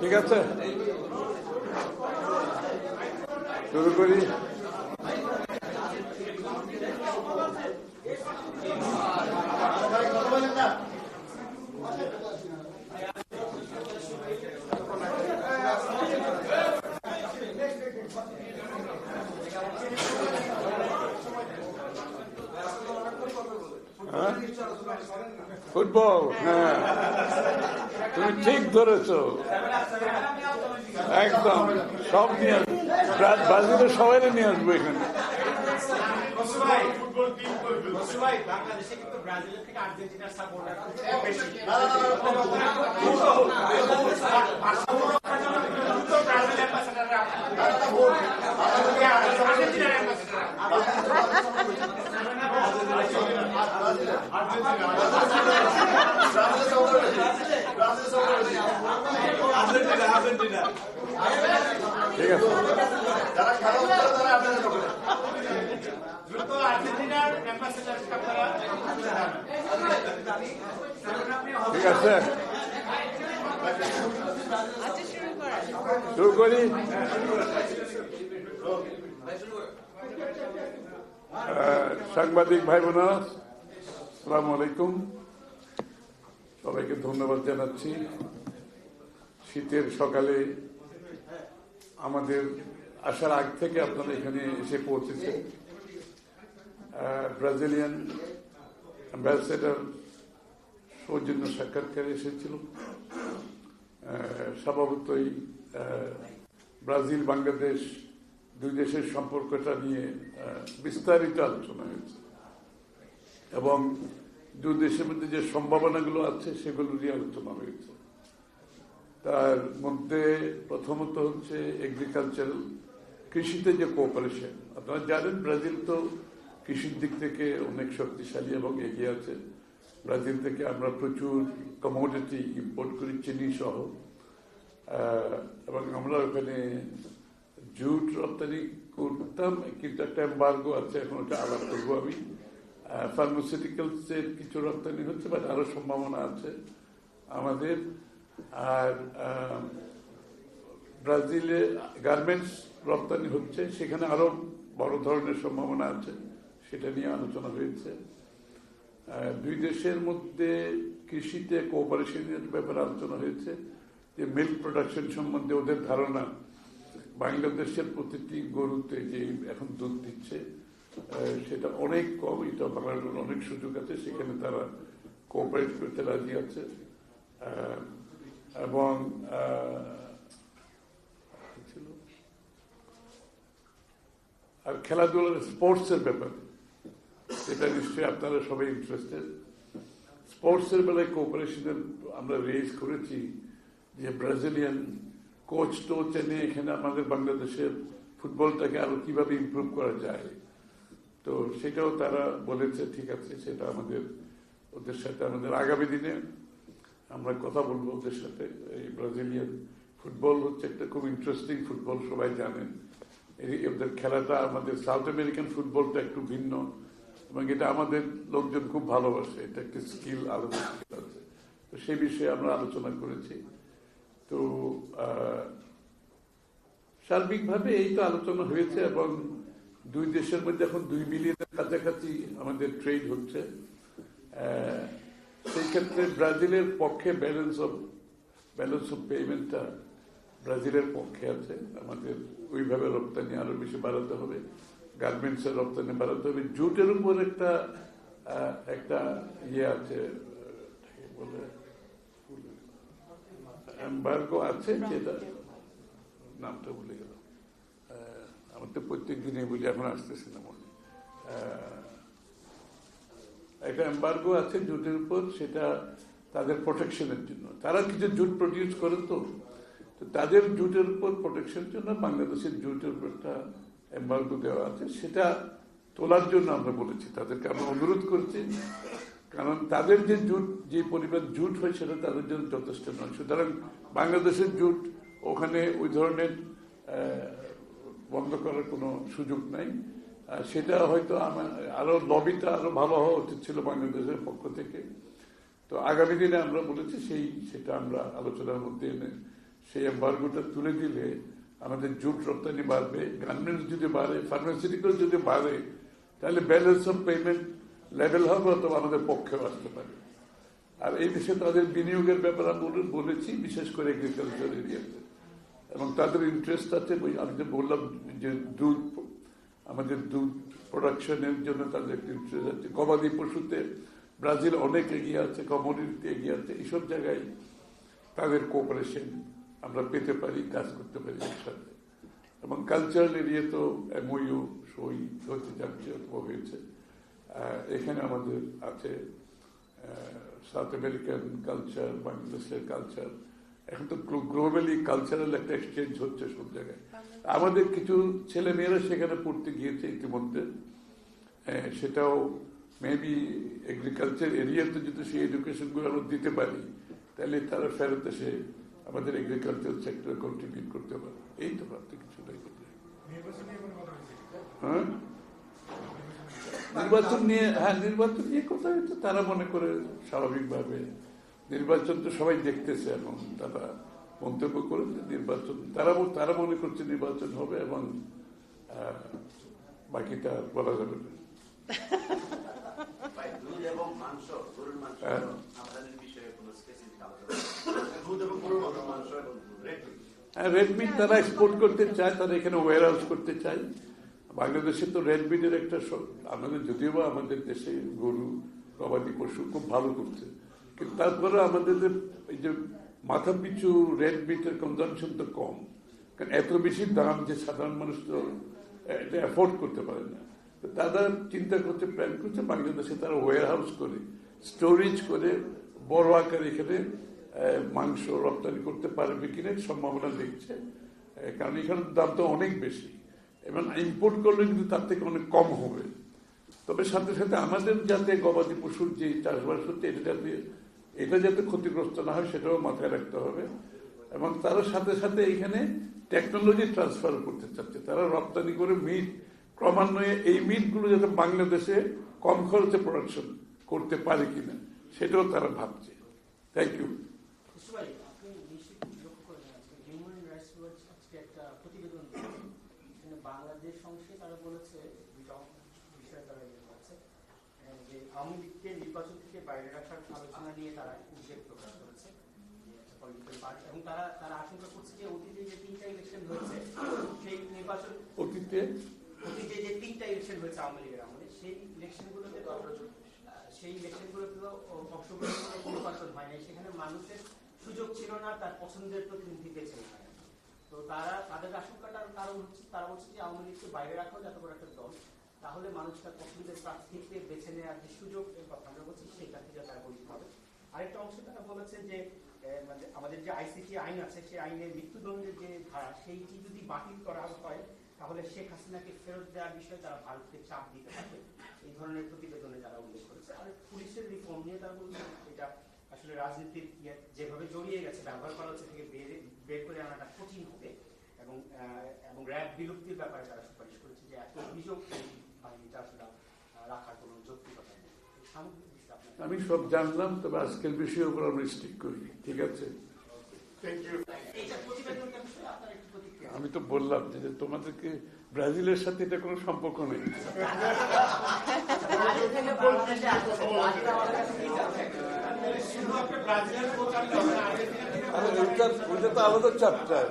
ঠিক আছে? শুরু করি। হ্যাঁ? ফুটবল হ্যাঁ। তুমি ঠিক ধরেছো। একদম। সব নিয়ে আসব। ব্রা- ব্রাজিলের সবাই নিয়ে আসব এখানে ভাই বাংলাদেশে কিন্তু ব্রাজিলের থেকে আর্জেন্টিনার সাপোর্টার বেশি ব্রাজিল অ্যাম্বাসেডার আর্জেন্টিনার অ্যাম্বাসেডার ঠিক আছে দ্রুত আর্জেন্টিনার অ্যাম্বাসেডার আপনারা ঠিক আছে। শুরু করি। সাংবাদিক ভাই বোনেরা সালাম আলাইকুম। সবাইকে ধন্যবাদ জানাচ্ছি। শীতের সকালে আমাদের আসার আগ থেকে আপনারা এখানে এসে পৌঁছেছেন। ব্রাজিলিয়ান অ্যাম্বাসেডার সৌজন্য সাক্ষাৎকারে এসেছিল। স্বভাবতই ব্রাজিল, বাংলাদেশ দুই দেশের সম্পর্কটা নিয়ে বিস্তারিত আলোচনা হয়েছে। এবং দুই দেশের মধ্যে যে সম্ভাবনাগুলো আছে, সেগুলো নিয়ে আলোচনা হয়েছে। তার মধ্যে প্রথমত হচ্ছে এগ্রিকালচারাল কৃষিতে যে কোঅপারেশন আপনারা জানেন ব্রাজিল তো কৃষির দিক থেকে অনেক শক্তিশালী এবং এগিয়ে আছে। ব্রাজিল থেকে আমরা প্রচুর কমোডিটি ইম্পোর্ট করি, চিনি সহ। এবং আমরা ওখানে জুট রপ্তানি করতাম। কিন্তু একটা এম্বার্গো আছে, এখন ওটা আলাপ করব আমি। ফার্মাসিউটিক্যালস এর কিছু রপ্তানি হচ্ছে বাট আরও সম্ভাবনা আছে আমাদের। আর ব্রাজিলে গার্মেন্টস রপ্তানি হচ্ছে, সেখানে আরও বড় ধরনের সম্ভাবনা আছে। সেটা নিয়ে আলোচনা হয়েছে দুই দেশের মধ্যে কৃষিতে কোঅপারেশনের ব্যাপারে আলোচনা হয়েছে যে মিল্ক প্রোডাকশন সম্বন্ধে ওদের ধারণা বাংলাদেশের প্রতিটি গরুতে যে এখন দুধ দিচ্ছে সেটা অনেক কম, এটা বাড়ানোর অনেক সুযোগ আছে, সেখানে তারা কোঅপারেট করতে রাজি আছে এবং? আর খেলাধুলার স্পোর্টসের ব্যাপারে এটা নিশ্চয়ই আপনারা সবাই ইন্টারেস্টেড স্পোর্টসের বেলায় কোঅপারেশনের আমরা রেজ করেছি যে ব্রাজিলিয়ান কোচ টোচ এনে এখানে আমাদের বাংলাদেশের ফুটবলটাকে আরও কীভাবে ইমপ্রুভ করা যায়। তো সেটাও তারা বলেছে, ঠিক আছে, সেটা আমাদের, ওদের সাথে আমাদের আগামী দিনে আমরা কথা বলব ওদের সাথে। এই ব্রাজিলিয়ান ফুটবল হচ্ছে একটা খুব ইন্টারেস্টিং ফুটবল সবাই জানেন। ওদের খেলাটা আমাদের সাউথ আমেরিকান ফুটবলটা একটু ভিন্ন। এবং এটা আমাদের লোকজন খুব ভালোবাসে। এটা একটা স্কিল আলাদা skill আছে। তো সেই বিষয়ে আমরা আলোচনা করেছি। তো সার্বিকভাবে এই তো আলোচনা হয়েছে এবং দুই দেশের মধ্যে এখন দুই মিলিয়নের কাছাকাছি আমাদের ট্রেড হচ্ছে। সেই ক্ষেত্রে ব্রাজিলের পক্ষে ব্যালেন্স অফ ব্যালেন্স অফ পেমেন্টটা ব্রাজিলের পক্ষে আছে। আমাদের ওইভাবে রপ্তানি আরও বেশি বাড়াতে হবে। গার্মেন্টস এর রপ্তানি বাড়াতে হবে। জুটের উপর একটা একটা ইয়ে আছে বলে এম্বার্গো আছে যেটা নামটা ভুলে আহ, আমার তো প্রত্যেক দিনে বলি এখন আসতেছে না মনে। একটা এম্বার্গো আছে জুটের উপর সেটা তাদের প্রোটেকশনের জন্য। তারা কিছু জুট প্রডিউস করে তো তাদের জুটের উপর প্রোটেকশনের জন্য বাংলাদেশের জুটের উপর একটা এম্বার্গো দেওয়া আছে, সেটা তোলার জন্য আমরা বলেছি, তাদেরকে আমরা অনুরোধ করছি, কারণ তাদের যে জুট, যে পরিমাণ জুট হয় সেটা তাদের জন্য যথেষ্ট নয়। সুতরাং বাংলাদেশের জুট ওখানে ওই ধরনের বন্ধ করার কোনো সুযোগ নাই। সেটা হয়তো আমার, আরও লবিটা আরও ভালো হওয়া উচিত ছিল বাংলাদেশের পক্ষ থেকে। তো আগামী দিনে আমরা বলেছি সেই, সেটা আমরা আলোচনার মধ্যে এনে সেই এম্বার্গোটা তুলে দিলে আমাদের জুট রপ্তানি বাড়বে গার্মেন্টস যদি বাড়ে ফার্মাসিউটিক্যাল যদি বাড়ে, তাহলে ব্যালেন্স অফ পেমেন্ট লেভেল হবে অথবা আমাদের পক্ষেও আসতে পারে। আর এই বিষয়ে তাদের বিনিয়োগের ব্যাপারে আমি বলেছি, বিশেষ করে এগ্রিকালচার এরিয়াতে এবং তাদের ইন্টারেস্ট আছে আমি যে বললাম যে দুধ, আমাদের দুধ প্রোডাকশনের জন্য তাদের একটা ইন্টারেস্ট আছে। গবাদি পশুতে ব্রাজিল অনেক এগিয়ে আছে কমোডিটিতে এগিয়ে আছে, এইসব জায়গায় তাদের কোঅপারেশন আমরা পেতে পারি কাজ করতে পারি একসাথে। এবং কালচারাল এরিয়া তো এমওইউ সই হতে যাচ্ছে অথবা হয়েছে। এখানে আমাদের আছে সাউথ আমেরিকান কালচার বাংলাদেশের কালচার এখন তো গ্লোবালি কালচারাল একটা এক্সচেঞ্জ হচ্ছে সব জায়গায়। আমাদের কিছু ছেলে মেয়েরা সেখানে পড়তে গিয়েছে ইতিমধ্যে। সেটাও মেবি এগ্রিকালচার এরিয়াতে যদি সেই এডুকেশনগুলো আমরা দিতে পারি তাহলে তারা ফেরত এসে আমাদের এগ্রিকালচার সেক্টরে কন্ট্রিবিউট করতে পারে এই তো ভাবতে কিছু নাই হ্যাঁ? নির্বাচন নিয়ে হ্যাঁ নির্বাচন নিয়ে কথা হচ্ছে তারা মনে করে স্বাভাবিকভাবে। নির্বাচন তো সবাই দেখতেছে এখন তারা মন্তব্য করে যে নির্বাচন তারা তারা মনে করছে নির্বাচন হবে এবং বাকিটা বলা যাবে না। দুধ এবং মাংস গরুর মাংস। বিষয়ে কোনো স্পেসিফিক আলোচনা দুধ এবং গরুর মাংস এবং দুধ রেড মিট। তারা এক্সপোর্ট করতে চায়, তারা এখানে ওয়ার হাউস করতে চায়। বাংলাদেশে তো রেড মিটের একটা আমাদের যদিও বা আমাদের দেশে গরু, গবাদি পশু খুব ভালো করছে। কিন্তু তারপরে আমাদের এই যে মাথা পিছু রেড কনজামশন তো কম। কারণ এত বেশি দাম যে সাধারণ মানুষ তো এটা অ্যাফোর্ড করতে পারে না। তো তারা চিন্তা করতে প্ল্যান করছে, বাংলাদেশে তারা ওয়ার হাউস করে স্টোরেজ করে, বড় আকারে এখানে মাংস রপ্তানি করতে পারবে কিনা সম্ভাবনা দেখছে। কারণ এখানে দাম তো অনেক বেশি। এবং ইম্পোর্ট করলে কিন্তু তার থেকে অনেক কম হবে। তবে সাথে সাথে আমাদের যাতে গবাদি পশুর যে চাষবাস হচ্ছে, এটা যাতে এটা যাতে ক্ষতিগ্রস্ত না হয়, সেটাও মাথায় রাখতে হবে। এবং তার সাথে সাথে এখানে টেকনোলজি ট্রান্সফার করতে চাচ্ছে। তারা রপ্তানি করে মিট ক্রমান্বয়ে এই মিটগুলো যাতে বাংলাদেশে কম খরচে প্রোডাকশন করতে পারে কিনা, সেটাও তারা ভাবছে। থ্যাংক ইউ ভাই, আপনি নিশ্চয়ই লক্ষ্য করেছেন আজকে হিউম্যান রাইটস ওয়াচ আজকে একটা প্রতিবেদন দিয়েছে। বাংলাদেশ অংশে তারা বলেছে বিষয়ে তারা ইয়ে করেছে যে আওয়ামী লীগকে নির্বাচন থেকে বাইরে রাখার আলোচনা নিয়ে তারা উদ্বেগ প্রকাশ করেছে। যে একটা political party এবং তারা তারা আশঙ্কা করছে যে অতীতে যে তিনটা ইলেকশন হয়েছে সেই নির্বাচন অতীতে? অতীতে যে তিনটা ইলেকশন হয়েছে আওয়ামী লীগের আমলে সেই ইলেকশনগুলোতে সেই ইলেকশনগুলোতে অংশগ্রহণ নির্বাচন হয় নাই সেখানে মানুষের সুযোগ ছিল না, তার পছন্দের প্রতিনিধি নেওয়া। তো তারা তাদের আশঙ্কাটার কারণ হচ্ছে তারা বলছে যে আওয়ামী লীগকে বাইরে রাখো, যত বড় একটা দল। তাহলে মানুষ তার পছন্দের প্রার্থীকে বেছে নেওয়ার যে সুযোগ এর কথা আমরা বলছি সেটা থেকে তারা বঞ্চিত হবে। আরেকটা অংশে তারা বলেছেন যে মানে আমাদের যে আইসিটি আইন আছে সেই আইনে মৃত্যুদণ্ডের যে ধারা, সেইটি যদি বাতিল করা হয়, তাহলে শেখ হাসিনাকে ফেরত দেওয়ার বিষয়ে তারা ভারতকে চাপ দিতে পারবে। এই ধরনের প্রতিবেদনে তারা উল্লেখ করেছে। আর পুলিশের রিফর্ম নিয়ে তারা বলছে এটা আসলে রাজনীতির ইয়ে যেভাবে জড়িয়ে গেছে, ব্যবহার করা হচ্ছে থেকে বের করে আনাটা কঠিন হবে এবং এবং র্যাব বিলুপ্তির ব্যাপারে তারা সুপারিশ করেছে যে এত অভিযোগ বাহিনীটা আসলে রাখার কোনো যৌক্তিকতা নেই। আমি সব জানলাম, তবে আজকের বিষয়ের উপর আমরা স্টিক করি। ঠিক আছে? আমি তো বললাম যে তোমাদেরকে ব্রাজিলের সাথে এটা কোনো সম্পর্ক নেই ওইটা তো আলাদা চ্যাপ্টার